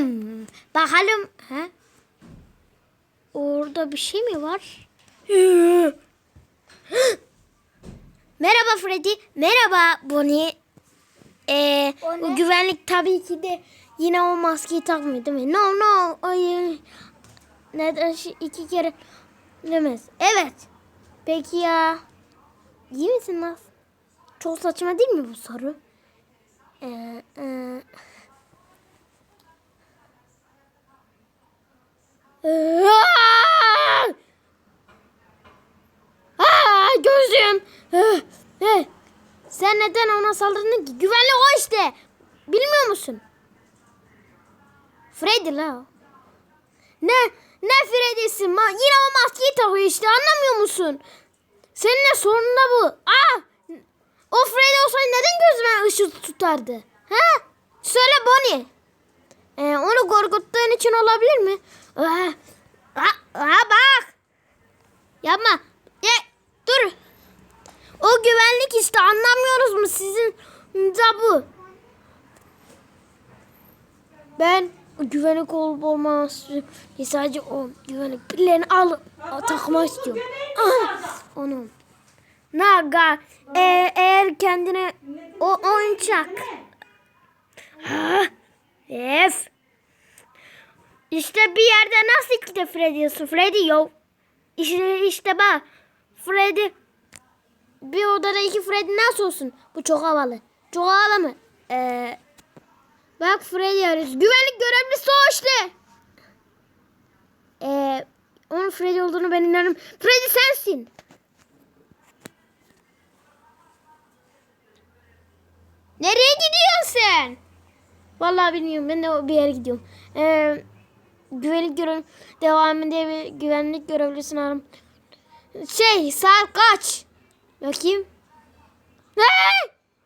Hmm, bakalım. Ha? Orada bir şey mi var? Merhaba Freddy. Merhaba Bonnie. Ee, O güvenlik tabii ki de yine o maskeyi takmıyor değil mi? No no. Ay, neden iki kere demez. Evet. Peki ya. İyi misin Naz? Çok saçma değil mi bu soru? Ee, e... Aa! Aa, gözüm. Eh, eh. Sen neden ona saldırdın ki? Güvenli o işte. Bilmiyor musun? Freddy la. Ne? Ne Freddy'si? Ma yine o maskeyi takıyor işte anlamıyor musun? Seninle sorun da bu. Aa! O Freddy olsaydı neden gözüme ışık tutardı? Ha? Söyle Bonnie. Ee, onu korkuttuğun için olabilir mi? Aa, aa, aa, bak. Yapma. Ya, dur. O güvenlik işte anlamıyoruz mu sizin da bu. Ben güvenlik olup olmaması sadece o güvenlik pillerini alıp takmak istiyorum. Ah, onu. Naga e, eğer kendine o oyuncak. Ha, Ef. İşte bir yerde nasıl iki de Freddy diyorsun? Freddy yok. İşte, işte bak. Freddy. Bir odada iki Freddy nasıl olsun? Bu çok havalı. Çok havalı mı? Ee, bak Freddy arıyoruz. Güvenlik görevlisi o. Ee, onun Freddy olduğunu ben inanırım. Freddy sensin. Nereye gidiyorsun sen? Vallahi bilmiyorum. Ben de bir yere gidiyorum. Ee, güvenlik görev devamında güvenlik görevlisini ararım. Şey saat kaç? Bakayım. Ne?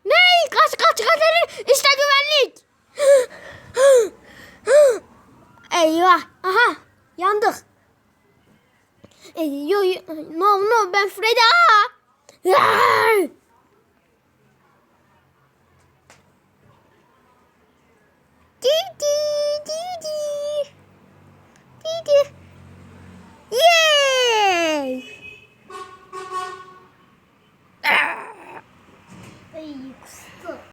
Ne? Kaç kaç kaç? İşte güvenlik. Eyvah. Aha. Yandık. Yo, yo, no no ben Freddy. Aa!